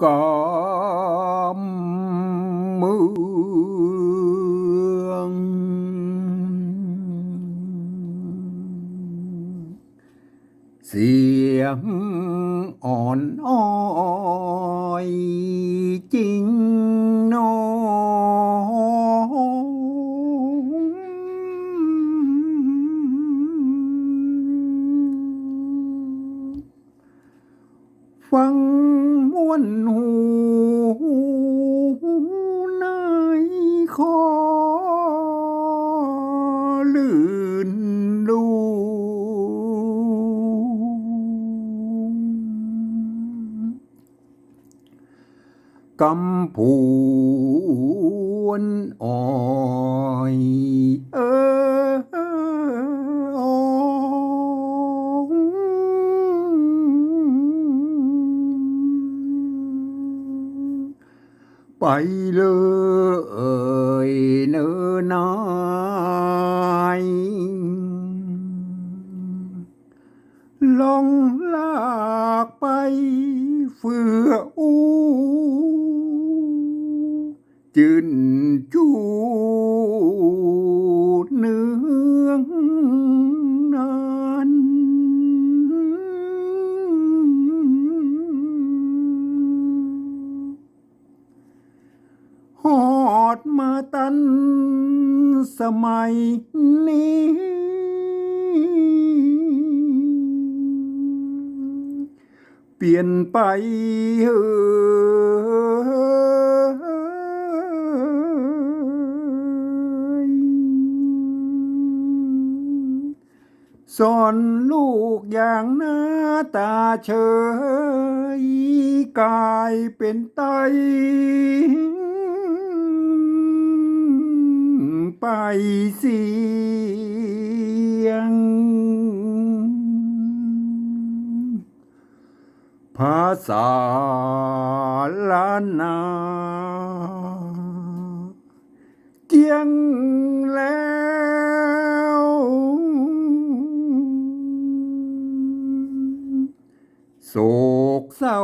กามเมือ ฟังมวนหูในคอลื่นลูกำพูนอ่อย ไปเลยเนอนายล ดมาตันสมัยนี้ เปลี่ยนไปเออสอนลูกอย่างหน้าตาเฉยกลายเป็นไต ไปเสียง ภาษาล้านนาเจียงแล้วโศกเศร้า